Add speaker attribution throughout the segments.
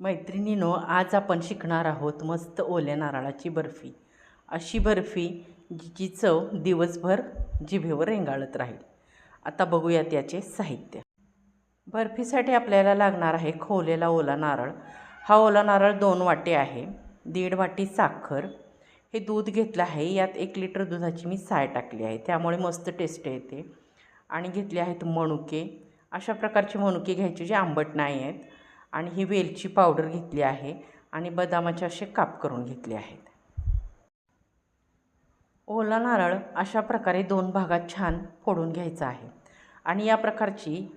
Speaker 1: मैत्रिणीनो आज आपण शिकणार आहोत मस्त ओल्या नारळाची बर्फी. अशी बर्फी जिची चव दिवसभर जिभेवर रेंगाळत राहील. आता बघूयात याचे साहित्य. बर्फीसाठी आपल्याला लागणार आहे खोवलेला ओला नारळ. हा ओला नारळ दोन वाटे आहे दीड वाटी साखर. हे दूध घेतलं आहे यात एक लिटर दुधाची मी साय टाकली आहे त्यामुळे मस्त टेस्ट येते. आणि घेतले आहेत मनुके. अशा प्रकारचे मनुके घ्यायचे जे आंबट नाही आहेत. आणि ही वेलची पावडर घेतली आहे आणि बदामाचे असे काप करून घेतले आहेत. ओला नारळ अशा प्रकारे दोन भागात छान फोडून घ्यायचा आहे. आणि या प्रकारची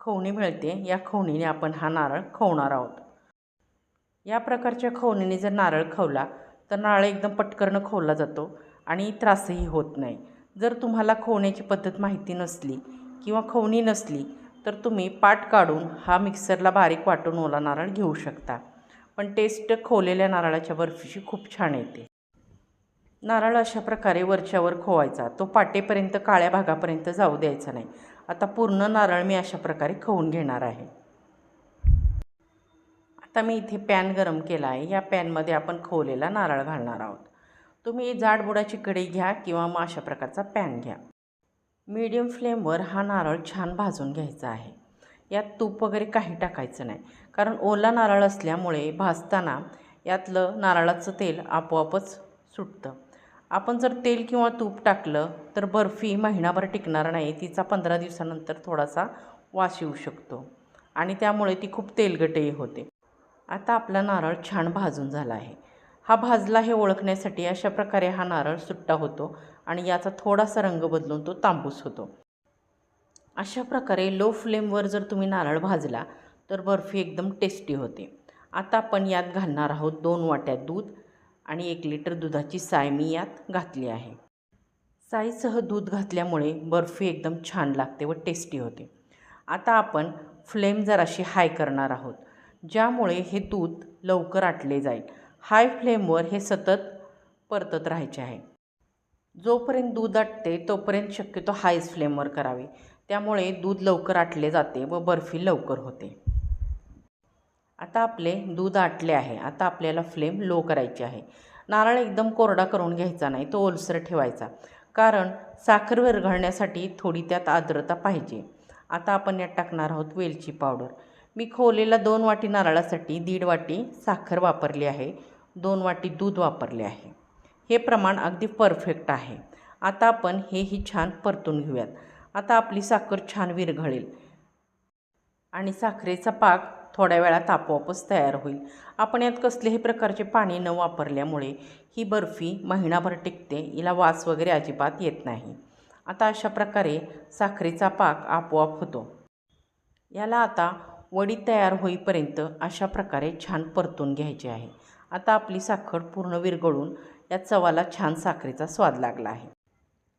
Speaker 1: खवणी मिळते. या खवणीने आपण हा नारळ खवणार आहोत. या प्रकारच्या खवणीने जर नारळ खवला तर नारळ एकदम पटकरनं खवला जातो आणि त्रासही होत नाही. जर तुम्हाला खवण्याची पद्धत माहिती नसली किंवा खवणी नसली तर तुम्ही पाट काढून हा मिक्सरला बारीक वाटून ओला नारळ घेऊ शकता. पण टेस्ट खोवलेल्या नारळाच्या बर्फीची खूप छान येते. नारळ अशा प्रकारे वरच्यावर खोवायचा. तो पाटेपर्यंत काळ्या भागापर्यंत जाऊ द्यायचा नाही. आता पूर्ण नारळ मी अशा प्रकारे खवून घेणार आहे. आता मी इथे पॅन गरम केला आहे. या पॅनमध्ये आपण खोवलेला नारळ घालणार आहोत. तुम्ही जाडबुडाची कढई घ्या किंवा मग अशा प्रकारचा पॅन घ्या. मीडियम फ्लेमवर हा नारळ छान भाजून घ्यायचा आहे. यात तूप वगैरे काही टाकायचं नाही. कारण ओला नारळ असल्यामुळे भाजताना यातलं नारळाचं तेल आपोआपच सुटतं. आपण जर तेल किंवा तूप टाकलं तर बर्फी महिनाभर टिकणार नाही. तिचा पंधरा दिवसानंतर थोडासा वास येऊ शकतो आणि त्यामुळे ती खूप तेलगटही होते. आता आपला नारळ छान भाजून झाला आहे. हा भाजला हे ओळखण्यासाठी अशा प्रकारे हा नारळ सुट्टा होतो. आणि याचा थोडासा रंग बदलून तो तांबूस होतो. अशा प्रकारे लो फ्लेमवर जर तुम्ही नारळ भाजला तर बर्फी एकदम टेस्टी होते. आता आपण यात घालणार आहोत दोन वाट्या दूध आणि एक लिटर दुधाची साय मी यात घातली आहे. साईसह दूध घातल्यामुळे बर्फी एकदम छान लागते व टेस्टी होते. आता आपण फ्लेम जराशी हाय करणार आहोत ज्यामुळे हे दूध लवकर आटले जाईल. हाय फ्लेमवर हे सतत परतत राहायचे आहे. जोपर्यंत दूध आटते तोपर्यंत शक्यतो हायच फ्लेमवर करावे. त्यामुळे दूध लवकर आटले जाते व बर्फी लवकर होते. आता आपले दूध आटले आहे. आता आपल्याला फ्लेम लो करायची आहे. नारळ एकदम कोरडा करून घ्यायचा नाही तो ओलसर ठेवायचा. कारण साखर विरघळण्यासाठी थोडी त्यात आर्द्रता पाहिजे. आता आपण यात टाकणार आहोत वेलची पावडर मी खोवलेला दोन वाटी नारळासाठी दीड वाटी साखर वापरली आहे. दोन वाटी दूध वापरले आहे. हे प्रमाण अगदी परफेक्ट आहे. आता आपण हेही छान परतून घेऊयात. आता आपली साखर छान विरघळेल. आणि साखरेचा पाक थोड्या वेळात आपोआपच तयार होईल. आपण यात कसलेही प्रकारचे पाणी न वापरल्यामुळे ही बर्फी महिनाभर टिकते हिला वास वगैरे अजिबात येत नाही. आता अशा प्रकारे साखरेचा पाक आपोआप होतो. याला आता वडी तयार होईपर्यंत अशा प्रकारे छान परतून घ्यायची आहे. आता आपली साखर पूर्ण विरघळून या चवाला छान साखरेचा स्वाद लागला आहे.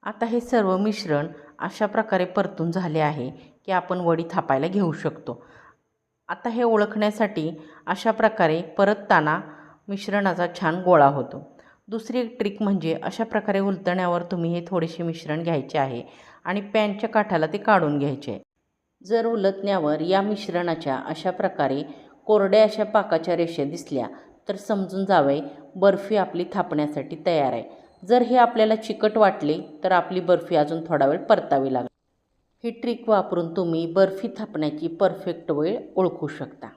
Speaker 1: आता हे सर्व मिश्रण अशा प्रकारे परतून झाले आहे की आपण वडी थापायला घेऊ शकतो. आता हे ओळखण्यासाठी अशा प्रकारे परतताना मिश्रणाचा छान गोळा होतो. दुसरी एक ट्रिक म्हणजे अशा प्रकारे उलटण्यावर तुम्ही हे थोडेसे मिश्रण घ्यायचे आहे आणि पॅनच्या काठाला ते काढून घ्यायचे आहे. जर उलतण्यावर या मिश्रणाच्या अशा प्रकारे कोरड्या अशा पाकाच्या रेषा दिसल्या तर समजून जावे बर्फी आपली थापण्यासाठी तयार आहे. जर हे आपल्याला चिकट वाटले तर आपली बर्फी अजून थोडा वेळ परतावी लागेल. ही ट्रिक वापरून तुम्ही बर्फी थापण्याची परफेक्ट वेळ ओळखू शकता.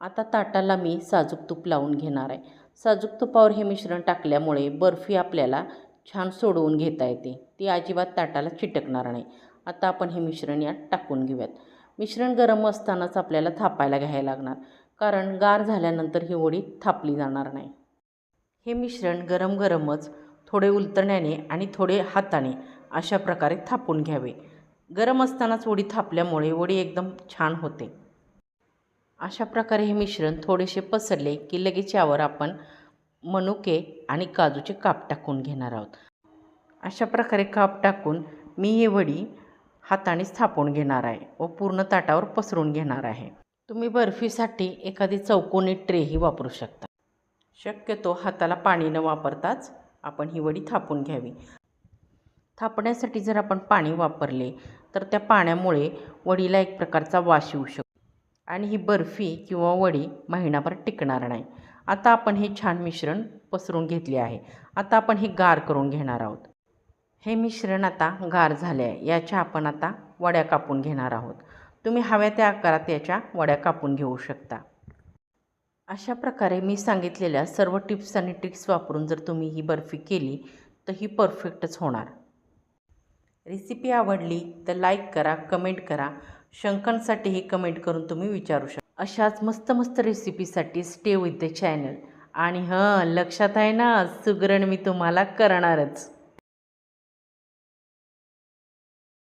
Speaker 1: आता ताटाला मी साजूक तूप लावून घेणार आहे. साजूक तुपावर हे मिश्रण टाकल्यामुळे बर्फी आपल्याला छान सोडवून घेता येते. ती अजिबात ताटाला चिटकणार नाही. आता आपण हे मिश्रण यात टाकून घेऊयात. मिश्रण गरम असतानाच आपल्याला थापायला घ्यायला लागणार. कारण गार झाल्यानंतर ही वडी थापली जाणार नाही. हे मिश्रण गरम गरमच थोडे उलतण्याने आणि थोडे हाताने अशा प्रकारे थापून घ्यावे. गरम असतानाच वडी थापल्यामुळे वडी एकदम छान होते. अशा प्रकारे हे मिश्रण थोडेसे पसरले की लगेच यावर आपण मनुके आणि काजूचे काप टाकून घेणार आहोत. अशा प्रकारे काप टाकून मी ही वडी हातानेच थापून घेणार आहे व पूर्ण ताटावर पसरून घेणार आहे. तुम्ही बर्फीसाठी एखादी चौकोनी ट्रेही वापरू शकता. शक्यतो हाताला पाणी न वापरताच आपण ही वडी थापून घ्यावी. थापण्यासाठी जर आपण पाणी वापरले तर त्या पाण्यामुळे वडीला एक प्रकारचा वास येऊ शकतो. आणि ही बर्फी किंवा वडी महिनाभर टिकणार नाही. आता आपण हे छान मिश्रण पसरून घेतले आहे. आता आपण हे गार करून घेणार आहोत. हे मिश्रण आता गार झाले आहे. याच्या आपण आता वड्या कापून घेणार आहोत. तुम्ही हव्या त्या आकारात याच्या वड्या कापून घेऊ शकता. अशा प्रकारे मी सांगितलेल्या सर्व टिप्स आणि ट्रिक्स वापरून जर तुम्ही ही बर्फी केली तर ही परफेक्टच होणार. रेसिपी आवडली तर लाईक करा कमेंट करा. शंकांसाठीही कमेंट करून तुम्ही विचारू शकता अशाच मस्त मस्त रेसिपीसाठी स्टे विथ द चॅनल. आणि हं लक्षात आहे ना सुगरण मी तुम्हाला करणारच.